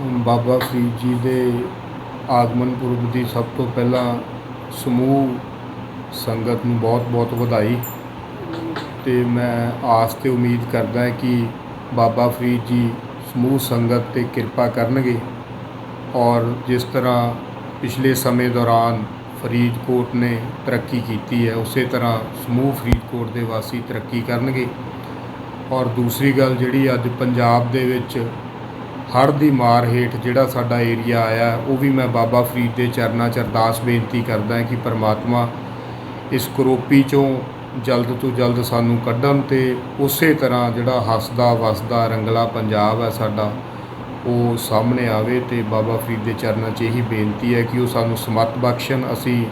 ਬਾਬਾ ਫਰੀਦ ਜੀ ਦੇ ਆਗਮਨ ਪੁਰਬ ਦੀ ਸਭ ਤੋਂ ਪਹਿਲਾਂ ਸਮੂਹ ਸੰਗਤ ਨੂੰ ਬਹੁਤ-ਬਹੁਤ ਵਧਾਈ। ਤੇ ਮੈਂ ਆਸ ਤੇ ਉਮੀਦ ਕਰਦਾ ਹਾਂ ਕਿ ਬਾਬਾ ਫਰੀਦ ਜੀ ਸਮੂਹ ਸੰਗਤ ਤੇ ਕਿਰਪਾ ਕਰਨਗੇ ਔਰ ਜਿਸ ਤਰ੍ਹਾਂ ਪਿਛਲੇ ਸਮੇਂ ਦੌਰਾਨ ਫਰੀਦਕੋਟ ਨੇ ਤਰੱਕੀ ਕੀਤੀ ਹੈ, ਉਸੇ ਤਰ੍ਹਾਂ ਸਮੂਹ ਫਰੀਦਕੋਟ ਦੇ ਵਾਸੀ ਤਰੱਕੀ ਕਰਨਗੇ। ਔਰ ਦੂਸਰੀ ਗੱਲ ਜਿਹੜੀ ਅੱਜ ਪੰਜਾਬ ਦੇ ਵਿੱਚ ਹੜ੍ਹ ਦੀ ਮਾਰ ਹੇਠ ਜਿਹੜਾ ਸਾਡਾ ਏਰੀਆ ਆਇਆ, ਉਹ ਵੀ ਮੈਂ ਬਾਬਾ ਫਰੀਦ ਦੇ ਚਰਨਾਂ 'ਚ ਅਰਦਾਸ ਬੇਨਤੀ ਕਰਦਾ ਕਿ ਪਰਮਾਤਮਾ ਇਸ ਕਰੋਪੀ ਚੋਂ ਜਲਦ ਤੋਂ ਜਲਦ ਸਾਨੂੰ ਕੱਢਣ ਤੇ ਉਸੇ ਤਰ੍ਹਾਂ ਜਿਹੜਾ ਹੱਸਦਾ, ਵਸਦਾ, ਰੰਗਲਾ ਪੰਜਾਬ ਹੈ ਸਾਡਾ, ਉਹ ਸਾਹਮਣੇ ਆਵੇ ਤੇ ਬਾਬਾ ਫਰੀਦ ਦੇ ਚਰਨਾਂ 'ਚ ਇਹੀ ਬੇਨਤੀ ਹੈ ਕਿ ਉਹ ਸਾਨੂੰ ਸਮੱਤ ਬਖਸ਼ਣ। ਅਸੀਂ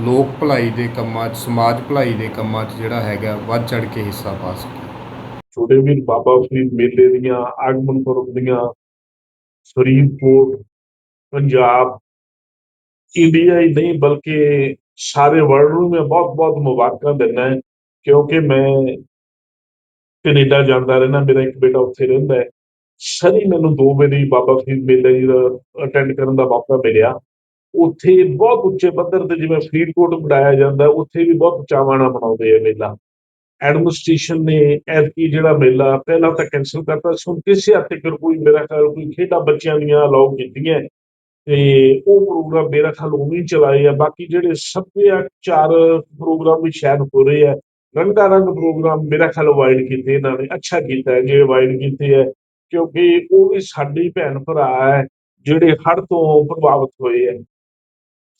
ਲੋਕ ਭਲਾਈ ਦੇ ਕੰਮਾਂ 'ਚ, ਸਮਾਜ ਭਲਾਈ ਦੇ ਕੰਮਾਂ 'ਚ ਜਿਹੜਾ ਹੈਗਾ, ਵੱਧ ਚੜ ਕੇ ਹਿੱਸਾ ਪਾ ਸਕੀਏ। ਛੋਟੇ ਵੀਰ ਬਾਬਾ ਫਰੀਦ ਮੇਲੇ ਦੀਆਂ, ਆਗਮਨ ਪੁਰਬ ਦੀਆਂ ਫਰੀਦਕੋਟ ਪੰਜਾਬ ਇੰਡੀਆ ਹੀ ਨਹੀਂ ਬਲਕਿ ਸਾਰੇ ਵਰਲਡ ਨੂੰ ਮੈਂ ਬਹੁਤ-ਬਹੁਤ ਮੁਬਾਰਕਾਂ ਦਿੰਦਾ ਹਾਂ, ਕਿਉਂਕਿ ਮੈਂ ਕੈਨੇਡਾ ਜਾਂਦਾ ਰਹਿਣਾ ਮੇਰਾ ਇੱਕ ਬੇਟਾ ਉੱਥੇ ਰਹਿੰਦਾ ਹੈ। ਸਰੀ ਮੈਨੂੰ ਦੋ ਵਾਰੀ ਬਾਬਾ ਫਰੀਦ ਮੇਲਾ ਜੀ ਦਾ ਅਟੈਂਡ ਕਰਨ ਦਾ ਮੌਕਾ ਮਿਲਿਆ। ਉੱਥੇ ਬਹੁਤ ਉੱਚੇ ਪੱਧਰ ਤੇ ਜਿਵੇਂ ਫਰੀਦਕੋਟ ਮਨਾਇਆ ਜਾਂਦਾ, ਉੱਥੇ ਵੀ ਬਹੁਤ ਚਾਵਾਂ ਨਾਲ ਮਨਾਉਂਦੇ ਆ ਮੇਲਾ। ਐਡਮਿਨਿਸਟ੍ਰੇਸ਼ਨ ਨੇ ਐਤਕੀ ਜਿਹੜਾ ਮੇਲਾ ਪਹਿਲਾਂ ਤਾਂ ਕੈਨਸਲ ਕਰਤਾ ਸੀ, ਹੁਣ ਕਿਸੇ ਹੱਦ ਤੱਕ ਕੋਈ ਮੇਰਾ ਖਿਆਲ ਕੋਈ ਖੇਡਾਂ ਬੱਚਿਆਂ ਦੀਆਂ ਅਲਾਉ ਕੀਤੀਆਂ ਤੇ ਉਹ ਪ੍ਰੋਗਰਾਮ ਮੇਰਾ ਖਿਆਲ ਉਵੇਂ ਚਲਾਏ ਆ, ਬਾਕੀ ਜਿਹੜੇ ਸੱਭਿਆਚਾਰ ਪ੍ਰੋਗਰਾਮ ਵੀ ਸ਼ਾਇਦ ਹੋ ਰਹੇ ਆ ਰੰਗਾ ਰੰਗ ਪ੍ਰੋਗਰਾਮ ਮੇਰਾ ਖਿਆਲ ਅਵਾਇਡ ਕੀਤੇ ਇਹਨਾਂ ਨੇ, ਅੱਛਾ ਕੀਤਾ ਹੈ, ਜੇ ਅਵਾਇਡ ਕੀਤੇ ਹੈ, ਕਿਉਂਕਿ ਉਹ ਵੀ ਸਾਡੇ ਭੈਣ ਭਰਾ ਹੈ, ਜਿਹੜੇ ਹੜ ਤੋਂ ਪ੍ਰਭਾਵਿਤ ਹੋਏ ਹੈ।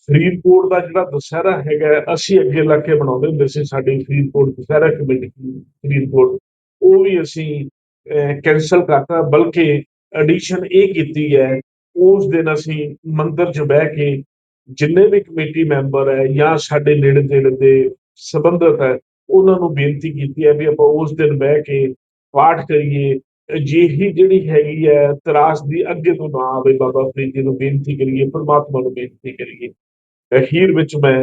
ਫਰੀਦਕੋਟ ਦਾ ਜਿਹੜਾ ਦੁਸਹਿਰਾ ਹੈਗਾ, ਅਸੀਂ ਅੱਗੇ ਲਾ ਕੇ ਬਣਾਉਂਦੇ ਹੁੰਦੇ ਸੀ ਸਾਡੀ ਫਰੀਦਕੋਟ ਦੁਸਹਿਰਾ ਕਮੇਟੀ ਫਰੀਦਕੋਟ। ਉਹ ਵੀ ਅਸੀਂ ਕੈਨਸਲ ਕਰਤਾ, ਬਲਕਿ ਐਡੀਸ਼ਨ ਇਹ ਕੀਤੀ ਹੈ, ਉਸ ਦਿਨ ਅਸੀਂ ਮੰਦਰ 'ਚ ਬਹਿ ਕੇ ਜਿੰਨੇ ਵੀ ਕਮੇਟੀ ਮੈਂਬਰ ਹੈ ਜਾਂ ਸਾਡੇ ਨੇੜੇ ਤੇੜੇ ਦੇ ਸੰਬੰਧਿਤ ਹੈ, ਉਹਨਾਂ ਨੂੰ ਬੇਨਤੀ ਕੀਤੀ ਹੈ ਵੀ ਆਪਾਂ ਉਸ ਦਿਨ ਬਹਿ ਕੇ ਪਾਠ ਕਰੀਏ। ਅਜਿਹੀ ਜਿਹੜੀ ਹੈਗੀ ਹੈ ਤਰਾਸ ਦੀ ਅੱਗੇ ਤੋਂ ਨਾ ਆਵੇ, ਬਾਬਾ ਫਰੀਦ ਜੀ ਨੂੰ ਬੇਨਤੀ ਕਰੀਏ, ਪਰਮਾਤਮਾ ਨੂੰ ਬੇਨਤੀ ਕਰੀਏ। ਅਖੀਰ ਵਿੱਚ ਮੈਂ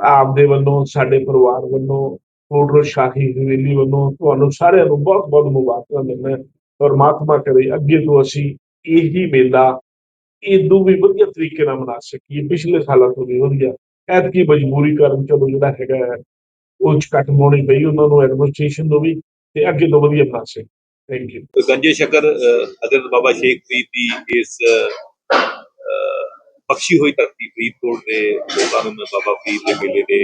ਆਪ ਵੱਲੋਂ ਸਾਡੇ ਪਰਿਵਾਰ ਵੱਲੋਂ ਕੋਟਰ ਸ਼ਾਹੀ ਹਵੇਲੀ ਵੱਲੋਂ ਤੁਹਾਨੂੰ ਸਾਰਿਆਂ ਨੂੰ ਬਹੁਤ ਬਹੁਤ ਮੁਬਾਰਕਾਂ ਦਿੰਦਾ ਪਰਮਾਤਮਾ ਕਰੇ ਅੱਗੇ ਤੋਂ ਅਸੀਂ ਇਹੀ ਮੇਲਾ ਇਦੋਂ ਵੀ ਵਧੀਆ ਤਰੀਕੇ ਨਾਲ ਮਨਾ ਸਕੀਏ। ਪਿਛਲੇ ਸਾਲਾਂ ਤੋਂ ਵੀ ਵਧੀਆ। ਐਤਕੀ ਮਜਬੂਰੀ ਕਾਰਨ ਚਲੋ ਜਿਹੜਾ ਹੈਗਾ ਹੈ, ਉਹ ਚ ਕੱਟ ਮੋਣੀ ਪਈ ਉਹਨਾਂ ਨੂੰ ਐਡਮਿਨਿਸਟ੍ਰੇਸ਼ਨ ਨੂੰ ਵੀ ਤੇ ਅੱਗੇ ਤੋਂ ਵਧੀਆ ਬਣਾ ਸਕੇ ਥੈਂਕ ਯੂ ਗੰਜੇ ਸ਼ਕਰ ਹਜ਼ਰਤ ਬਾਬਾ ਸ਼ੇਖ ਫਰੀਦ ਦੀ ਇਸ ਬਖਸ਼ੀ ਹੋਈ ਧਰਤੀ ਫਰੀਦਕੋਟ ਦੇ ਲੋਕਾਂ ਨੂੰ ਮੈਂ ਬਾਬਾ ਫਰੀਦ ਦੇ ਮੇਲੇ ਦੇ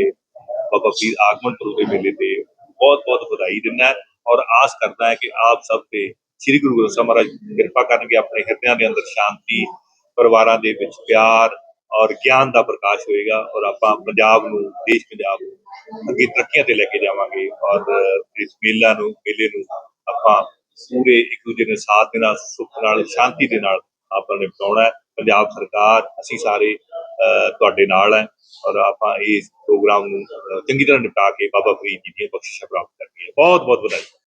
ਬਾਬਾ ਫਰੀਦ ਆਗਮਨ ਪੁਰਬ ਦੇ ਮੇਲੇ ਤੇ ਬਹੁਤ ਬਹੁਤ ਵਧਾਈ ਦਿੰਦਾ ਔਰ ਆਸ ਕਰਦਾ ਹੈ ਕਿ ਆਪ ਸਭ ਤੇ ਸ੍ਰੀ ਗੁਰੂ ਗ੍ਰੰਥ ਸਾਹਿਬ ਮਹਾਰਾਜ ਕਿਰਪਾ ਕਰਨਗੇ, ਆਪਣੇ ਹਿਰਦਿਆਂ ਦੇ ਅੰਦਰ ਸ਼ਾਂਤੀ, ਪਰਿਵਾਰਾਂ ਦੇ ਵਿੱਚ ਪਿਆਰ ਔਰ ਗਿਆਨ ਦਾ ਪ੍ਰਕਾਸ਼ ਹੋਏਗਾ ਔਰ ਆਪਾਂ ਪੰਜਾਬ ਨੂੰ, ਦੇਸ਼ ਪੰਜਾਬ ਨੂੰ ਅੱਗੇ ਤਰੱਕੀਆਂ ਤੇ ਲੈ ਕੇ ਜਾਵਾਂਗੇ ਔਰ ਇਸ ਮੇਲਾ ਨੂੰ, ਮੇਲੇ ਨੂੰ ਆਪਾਂ ਪੂਰੇ ਇੱਕ ਦੂਜੇ ਦੇ ਸਾਥ ਦੇ ਨਾਲ, ਸੁੱਖ ਨਾਲ, ਸ਼ਾਂਤੀ ਦੇ ਨਾਲ ਆਪਾਂ ਨੇ ਬਿਤਾਉਣਾ ਹੈ। ਪੰਜਾਬ ਸਰਕਾਰ ਅਸੀਂ ਸਾਰੇ ਅਹ, ਤੁਹਾਡੇ ਨਾਲ ਹੈ ਔਰ ਆਪਾਂ ਇਸ ਪ੍ਰੋਗਰਾਮ ਨੂੰ ਚੰਗੀ ਤਰ੍ਹਾਂ ਨਿਪਟਾ ਕੇ ਬਾਬਾ ਫਰੀਦ ਜੀ ਦੀਆਂ ਬਖਸ਼ਿਸ਼ਾਂ ਪ੍ਰਾਪਤ ਕਰਨੀਆਂ। ਬਹੁਤ ਬਹੁਤ ਵਧਾਈ